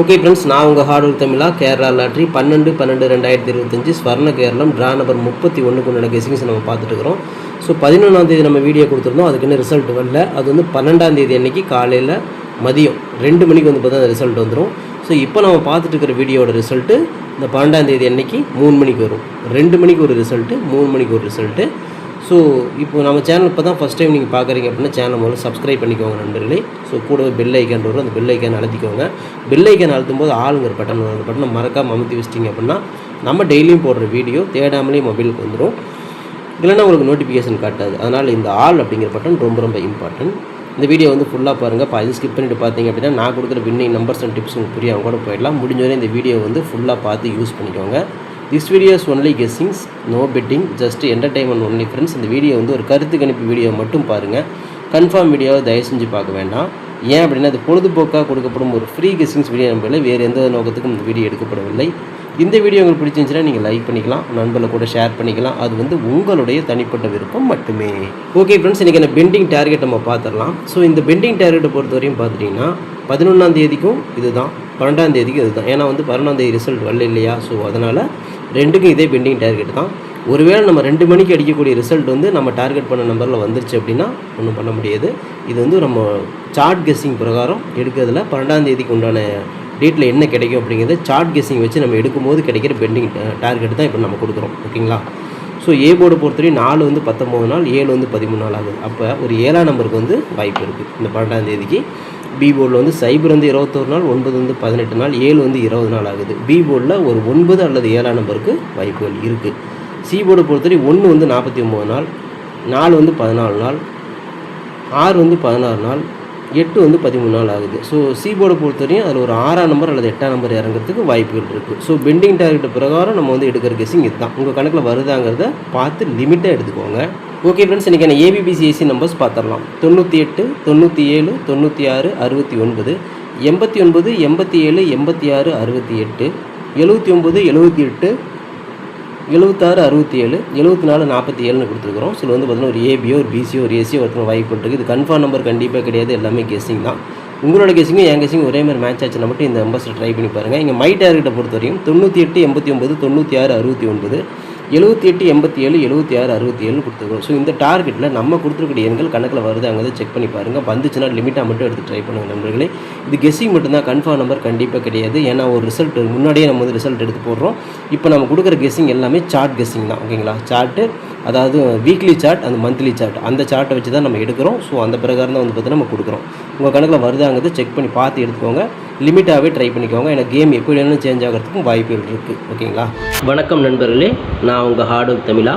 Okay friends நான் உங்கள் hardware தமிழா Kerala lottery பன்னெண்டு பன்னெண்டு ரெண்டாயிரத்தி இருபத்தஞ்சி ஸ்வர்ண கேரளம் ட்ரா நம்பர் முப்பத்தி ஒன்றுக்கு உண்டான கெஸிங்ஸ் நம்ம பார்த்துட்டு இருக்கிறோம் ஸோ பதினொன்றாம் தேதி நம்ம வீடியோ கொடுத்துருந்தோம் அதுக்கு இன்னும் ரிசல்ட் வரல. அது வந்து பன்னெண்டாம் தேதி அன்னைக்கு காலையில் மதியம் ரெண்டு மணிக்கு வந்து பார்த்தீங்கன்னா அந்த ரிசல்ட் வந்துடும் ஸோ இப்போ நம்ம பார்த்துட்டு இருக்கிற வீடியோட ரிசல்ட்டு இந்த பன்னெண்டாம் தேதி அன்னைக்கு மூணு மணிக்கு வரும். ரெண்டு மணிக்கு ஒரு ரிசல்ட்டு மூணு மணிக்கு ஒரு ரிசல்ட்டு ஸோ இப்போ நம்ம சேனல் இப்போ தான் ஃபஸ்ட் டைம் நீங்கள் பார்க்குறீங்க அப்படின்னா சேனல் முதல்ல சப்ஸ்கிரைப் பண்ணிக்கோங்க நண்பர்களே. ஸோ கூடவே பெல் ஐக்கான் வரும் அந்த பெல் ஐக்கான் அழுத்திக்கோங்க. பெல் ஐக்கான் அழுத்தும் போது ஆளுங்கிற பட்டன் வரும் அந்த பட்டனை மறக்காம அமுத்தி வச்சிட்டிங்க அப்படின்னா நம்ம டெய்லியும் போடுற வீடியோ தேடாமலே மொபைலுக்கு வந்துடும் இல்லைன்னா உங்களுக்கு நோட்டிஃபிகேஷன் காட்டாது. அதனால் இந்த ஆள் அப்படிங்கிற பட்டன் ரொம்ப ரொம்ப இம்பார்ட்டன்ட் இந்த வீடியோ வந்து ஃபுல்லாக பாருங்கள் இது ஸ்கிப் பண்ணிட்டு பார்த்தீங்க அப்படின்னா நான் கொடுக்குற வின்னிங் நம்பர்ஸ் அண்ட் டிப்ஸ் உங்களுக்கு புரியாமல் கூட போயிடலாம். முடிஞ்சவரை இந்த வீடியோ வந்து ஃபுல்லாக பார்த்து யூஸ் பண்ணிக்கோங்க. This videos only guessings no betting just entertainment only friends இந்த வீடியோ வந்து ஒரு கருத்து கணிப்பு வீடியோ மட்டும் பாருங்கள் கன்ஃபார்ம் வீடியோவை தயவு செஞ்சு பார்க்க வேண்டாம். ஏன் அப்படின்னா அது பொழுதுபோக்காக கொடுக்கப்படும் ஒரு ஃப்ரீ கெஸ்ஸிங்ஸ் வீடியோ நம்பல வேறு எந்த நோக்கத்துக்கும் இந்த வீடியோ எடுக்கப்படவில்லை. இந்த வீடியோ உங்களுக்கு பிடிச்சிருந்துச்சுன்னா நீங்கள் லைக் பண்ணிக்கலாம் நண்பர்களை கூட ஷேர் பண்ணிக்கலாம். அது வந்து உங்களுடைய தனிப்பட்ட விருப்பம் மட்டுமே. ஓகே ஃப்ரெண்ட்ஸ் இன்றைக்கி அந்த பெண்டிங் டார்கெட் நம்ம பார்த்துடலாம். ஸோ இந்த பெண்டிங் டார்கெட்டை பொறுத்த வரையும் பார்த்துட்டிங்கன்னா பதினொன்றாம் தேதிக்கும் இதுதான் பன்னெண்டாம் தேதிக்கும் இதுதான். ஏன்னா வந்து பதினொன்றாம் தேதி ரிசல்ட் வரல இல்லையா? ஸோ அதனால் ரெண்டுக்கும் இதே பெண்டிங் டார்கெட் தான். ஒருவேளை நம்ம ரெண்டு மணிக்கு அடிக்கக்கூடிய ரிசல்ட் வந்து நம்ம டார்கெட் பண்ண நம்பரில் வந்துருச்சு அப்படின்னா ஒன்றும் பண்ண முடியாது. இது வந்து நம்ம சார்ட் கெஸ்ஸிங் பிரகாரம் எடுக்கிறதுல பன்னெண்டாம் தேதிக்கு உண்டான டேட்டில் என்ன கிடைக்கும் அப்படிங்கிறத சார்ட் கெஸ்ஸிங் வச்சு நம்ம எடுக்கும்போது கிடைக்கிற பெண்டிங் டார்கெட் தான் இப்போ நம்ம கொடுக்குறோம். ஓகேங்களா ஸோ ஏ போர்டு பொறுத்தவரையும் நாலு வந்து பத்தொம்போது நாள் ஏழு வந்து பதிமூணு நாள் ஆகுது. அப்போ ஒரு ஏழாம் நம்பருக்கு வந்து வாய்ப்பு இருக்குது இந்த பன்னெண்டாம் தேதிக்கு. பி போர்டில் வந்து சைபர் வந்து இருபத்தொரு நாள் ஒன்பது வந்து பதினெட்டு நாள் ஏழு வந்து இருபது நாள் ஆகுது. பி போர்டில் ஒரு ஒன்பது அல்லது ஏழாம் நம்பருக்கு வாய்ப்புகள் இருக்குது சி போர்டு பொறுத்தவரை ஒன்று வந்து நாற்பத்தி ஒம்பது நாள் நாலு வந்து பதினாலு நாள் ஆறு வந்து பதினாறு நாள் எட்டு வந்து பதிமூணு நாள் ஆகுது. ஸோ சிபோர்டை பொறுத்தவரையும் அதில் ஒரு ஆறாம் நம்பர் அல்லது எட்டாம் நம்பர் இறங்குறதுக்கு வாய்ப்புகள் இருக்குது ஸோ பெண்டிங் டார்கெட் பிரகாரம் நம்ம வந்து எடுக்கிற கெஸிங் இதுதான். உங்கள் கணக்கில் வருதாங்கிறத பார்த்து லிமிட்டாக எடுத்துக்கோங்க. ஓகே ஃப்ரெண்ட்ஸ் இன்றைக்கான ஏபிபிசிஎஸ்சி நம்பர்ஸ் பார்த்துடலாம் தொண்ணூற்றி எட்டு தொண்ணூற்றி ஏழு தொண்ணூற்றி ஆறு அறுபத்தி ஒன்பது எண்பத்தி ஒன்பது எண்பத்தி ஏழு எண்பத்தி ஆறு அறுபத்தி எட்டு எழுபத்தி ஒம்பது எழுபத்தி எட்டு எழுபத்தாறு அறுபத்தி ஏழு எழுபத்தி நாலு நாற்பத்தி ஏழுன்னு கொடுத்துருக்குறோம். சில வந்து பார்த்தீங்கன்னா ஒரு ஏபியோ ஒரு பிசியோ ஒரு ஏசியோ ஒருத்தர் வாய்ப்பு இருக்குது இது கன்ஃபார்ம் நம்பர் கண்டிப்பாக கிடையாது. எல்லாமே கெஸ்ஸிங் தான். உங்களோட கெஸிங்கும் என் கெஸிங்கும் ஒரே மாதிரி மேட்ச் ஆச்சுன்னா மட்டும் இந்த நம்பர்ஸை ட்ரை பண்ணி பாருங்கள் இங்கே மை டார்கெட்டை பொறுத்த வரையும் தொண்ணூற்றி எட்டு எண்பத்தி ஒம்பது தொண்ணூற்றி ஆறு அறுபத்தி ஒன்பது. எழுபத்தி எட்டு எண்பத்தி ஏழு எழுபத்தி ஆறு அறுபத்தி ஏழு கொடுத்துருக்கோம். ஸோ இந்த டார்கெட்டில் நம்ம கொடுத்துருக்கூடிய எண்கள் கணக்கில் வருது அங்கே செக் பண்ணி பாருங்கள் வந்துச்சுன்னா லிமிட்டாக மட்டும் எடுத்து ட்ரை பண்ணுங்கள் நண்பர்களே. இது கெஸ்ஸிங் மட்டும்தான் கன்ஃபார்ம் நம்பர் கண்டிப்பாக கிடையாது. ஏன்னா ஒரு ரிசல்ட் முன்னாடியே நம்ம வந்து ரிசல்ட் எடுத்து போடுறோம். இப்போ நம்ம கொடுக்குற கெஸ்ஸிங் எல்லாமே சார்ட் கெஸ்ஸிங் தான் ஓகேங்களா சார்ட்டு அதாவது வீக்லி சார்ட் அந்த மந்த்லி சார்ட் அந்த சார்ட்டை வச்சு தான் நம்ம எடுக்கிறோம். ஸோ அந்த பிரகாரம் தான் வந்து பார்த்தீங்கன்னா நம்ம கொடுக்குறோம். உங்கள் கணக்கில் வருதாங்கிறது செக் பண்ணி பார்த்து எடுத்துக்கோங்க. லிமிட்டாகவே ட்ரை பண்ணிக்கோங்க. ஏன்னா கேம் எப்படி சேஞ்ச் ஆகிறதுக்கும் வாய்ப்புகள் இருக்குது ஓகேங்களா வணக்கம் நண்பர்களே. நான் உங்கள் ஹார்ட் ஒர்க் தமிழா.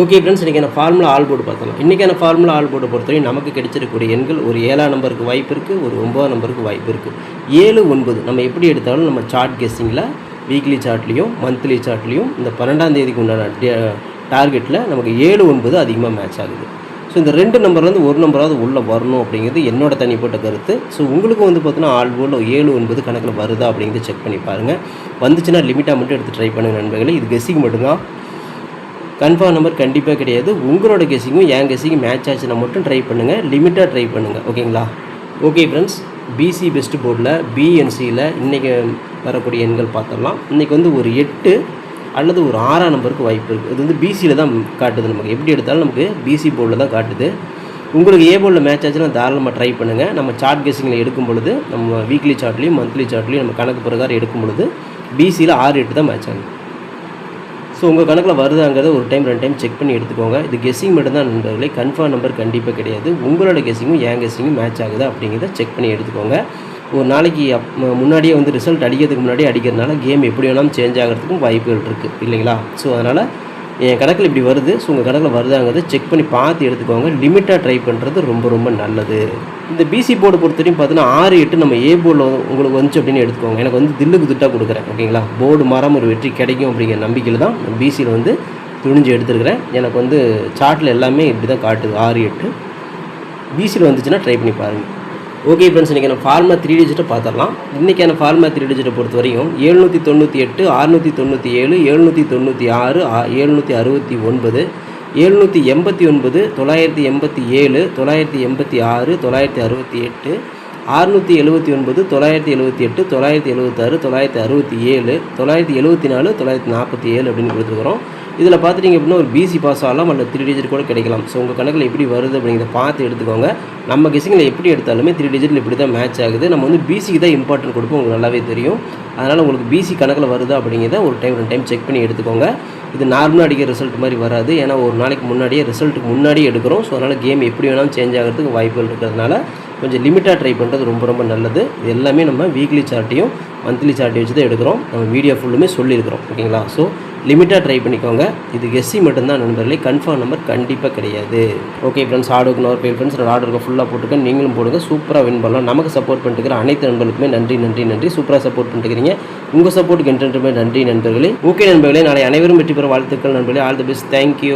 ஓகே ஃப்ரெண்ட்ஸ் இன்றைக்கான ஃபார்முலா ஆல் போர்டு பார்த்தலாம் இன்றைக்கான ஃபார்முலா ஆல் போர்டு பொறுத்தவரையும் நமக்கு கிடைச்சிருக்கக்கூடிய எண்கள் ஒரு ஏழாம் நம்பருக்கு வாய்ப்பு இருக்குது ஒரு ஒம்பதாம் நம்பருக்கு வாய்ப்பு இருக்குது ஏழு ஒன்பது நம்ம எப்படி எடுத்தாலும் நம்ம சார்ட் கெஸ்ஸிங்கில் வீக்லி சார்ட்லேயும் மந்த்லி சார்ட்லேயும் இந்த பன்னெண்டாம் தேதிக்கு உண்டான டார்கெட்டில் நமக்கு ஏழு ஒன்பது அதிகமாக மேட்ச் ஆகுது. ஸோ இந்த ரெண்டு நம்பர்லேருந்து ஒரு நம்பராவது உள்ளே வரணும் அப்படிங்கிறது என்னோட தனிப்பட்ட கருத்து. ஸோ உங்களுக்கு வந்து பார்த்தீங்கன்னா ஆல் போர்டில் ஏழு ஒன்பது கணக்கில் வருதா அப்படிங்கிறத செக் பண்ணி பாருங்கள் வந்துச்சுன்னா லிமிட்டாக மட்டும் எடுத்து ட்ரை பண்ணுங்கள் நண்பர்களே. இது கெஸ்ஸிங் மட்டும்தான். கன்ஃபார்ம் நம்பர் கண்டிப்பாக கிடையாது. உங்களோட கெஸிங்கும் என் கெஸிங்கும் மேட்ச் ஆச்சுன்னா மட்டும் ட்ரை பண்ணுங்கள் லிமிட்டாக ட்ரை பண்ணுங்கள் ஓகேங்களா ஓகே ஃப்ரெண்ட்ஸ் பிசி பெஸ்ட் போர்டில் பிஎன்சியில் இன்றைக்கி வரக்கூடிய எண்கள் பார்த்துடலாம். இன்றைக்கி வந்து ஒரு எட்டு அல்லது ஒரு ஆறாம் நம்பருக்கு வாய்ப்பு இருக்குது இது வந்து பிசியில் தான் காட்டுது நமக்கு. எப்படி எடுத்தாலும் நமக்கு பிசி போர்டில் தான் காட்டுது. உங்களுக்கு ஏ போர்டில் மேட்ச் ஆச்சுன்னா தாராளமாக ட்ரை பண்ணுங்கள் நம்ம சார்ட் கெஸிங்கில் எடுக்கும் பொழுது நம்ம வீக்லி சார்ட்லேயும் மந்த்லி சார்ட்லேயும் நம்ம கணக்கு பிரகாரம் எடுக்கும் பொழுது பிசியில் ஆறு எட்டு தான் மேட்ச் ஆகுது. ஸோ உங்கள் கணக்கில் வருதாங்கிறத ஒரு டைம் ரெண்டு டைம் செக் பண்ணி எடுத்துக்கோங்க. இது கெஸ்ஸிங் மட்டும்தான் நண்பர்களே கன்ஃபார்ம் நம்பர் கண்டிப்பாக கிடையாது. உங்களோட கெஸ்ஸிங்கும் என் கெஸ்ஸிங்கும் மேட்ச் ஆகுதா அப்படிங்கிறத செக் பண்ணி எடுத்துக்கோங்க. ஒரு நாளைக்கு அப் முன்னாடியே வந்து ரிசல்ட் அடிக்கிறதுக்கு முன்னாடி அடிக்கிறதுனால கேம் எப்படி வேணாலும் சேஞ்ச் ஆகிறதுக்கும் வாய்ப்புகள் இருக்குது இல்லைங்களா? ஸோ அதனால் என் கணக்கில் இப்படி வருது ஸோ உங்கள் கணக்கில் வருதாங்கிறத செக் பண்ணி பார்த்து எடுத்துக்கோங்க. லிமிட்டாக ட்ரை பண்ணுறது ரொம்ப ரொம்ப நல்லது. இந்த பிசி போர்டு பொறுத்தவரையும் பார்த்தீங்கன்னா ஆறு எட்டு நம்ம ஏ போர்டில் உங்களுக்கு வந்துச்சு அப்படின்னு எடுத்துக்கோங்க. எனக்கு வந்து தில்லுக்கு திட்டாக கொடுக்குறேன் ஓகேங்களா போர்டு மரம் ஒரு வெற்றி கிடைக்கும் அப்படிங்கிற நம்பிக்கையில் தான் நான் பிசியில் வந்து துணிஞ்சு எடுத்துருக்கிறேன். எனக்கு வந்து சார்ட்டில் எல்லாமே இப்படி தான் காட்டுது ஆறு எட்டு. பிசியில் வந்துச்சுன்னா ட்ரை பண்ணி பாருங்கள் ஓகே ஃப்ரெண்ட்ஸ் இன்றைக்கி நம்ம ஃபார்மா த்ரீ டிஜிட்டை பார்த்துடலாம். இன்றைக்கான ஃபார்மா த்ரீ டிஜிட்டை பொறுத்த வரையும் எழுநூற்றி தொண்ணூற்றி எட்டு அறுநூற்றி தொண்ணூற்றி ஏழு எழுநூற்றி தொண்ணூற்றி ஆறு எழுநூற்றி அறுபத்தி ஒன்பது எழுநூற்றி எண்பத்தி ஒன்பது தொள்ளாயிரத்தி எண்பத்தி ஏழு தொள்ளாயிரத்தி எண்பத்தி ஆறு தொள்ளாயிரத்தி அறுபத்தி எட்டு அறுநூற்றி எழுபத்தி ஒன்பது தொள்ளாயிரத்தி எழுபத்தி எட்டு தொள்ளாயிரத்தி எழுபத்தாறு தொள்ளாயிரத்தி அறுபத்தி ஏழு தொள்ளாயிரத்தி எழுபத்தி நாலு தொள்ளாயிரத்தி நாற்பத்தி ஏழு அப்படின்னு கொடுத்துருக்குறோம். இதில் பார்த்துட்டிங்க அப்படின்னா ஒரு பிசி பாஸ் ஆகலாம் அல்ல த்ரீ டிஜிட் கூட கிடைக்கலாம். ஸோ உங்கள் கணக்கில் எப்படி வருது அப்படிங்கிறத பார்த்து எடுத்துக்கோங்க. நம்ம கெஸிங்கில் எப்படி எடுத்தாலுமே த்ரீ டிஜிட்டில் இப்படி தான் மேட்ச் ஆகுது. நம்ம வந்து பிசிக்கு தான் இம்பார்ட்டன்ட் கொடுப்போம். உங்களுக்கு நல்லாவே தெரியும். அதனால் உங்களுக்கு பிசி கணக்கில் வருதா அப்படிங்கிறத ஒரு டைம் ரெண்டு டைம் செக் பண்ணி எடுத்துக்கோங்க. இது நார்மலாக அடிக்கிற ரிசல்ட் மாதிரி வராது. ஏன்னா ஒரு நாளைக்கு முன்னாடியே ரிசல்ட்டுக்கு முன்னாடியே எடுக்கிறோம். ஸோ அதனால் கேம் எப்படி வேணாலும் சேஞ்ச் ஆகிறதுக்கு வாய்ப்புகள் இருக்கிறதுனால கொஞ்சம் லிமிட்டாக ட்ரை பண்ணுறது ரொம்ப ரொம்ப நல்லது. இது எல்லாமே நம்ம வீக்லி சார்ட்டையும் மந்த்லி சார்ட்டையும் வச்சு தான் எடுக்கிறோம். நம்ம வீடியோ ஃபுல்லுமே சொல்லியிருக்கிறோம். ஓகேங்களா? ஸோ லிமிட்டாக ட்ரை பண்ணிக்கோங்க. இது எஸ்சி மட்டும்தான் நண்பர்களே. கன்ஃபார்ம் நம்பர் கண்டிப்பாக கிடையாது. ஓகே ஃப்ரெண்ட்ஸ் ஆர்டருக்கு நோர் பேர் ஃப்ரெண்ட்ஸ் நான் ஆர்டருக்கு ஃபுல்லாக போட்டுக்கேன் நீங்களும் போடுங்க. சூப்பராக வின் பண்ணலாம். நமக்கு சப்போர்ட் பண்ணிட்டுக்கிற அனைத்து நண்பர்களுக்குமே நன்றி நன்றி நன்றி. சூப்பராக சப்போர்ட் பண்ணிட்டுக்கிறீங்க உங்கள் சப்போர்ட்டுக்கு என்றென்றுமே நன்றி நண்பர்களே. ஓகே நண்பர்களே. நாளை அனைவரும் வெற்றி பெற வாழ்த்துக்கள் நண்பர்களே. All the best thank you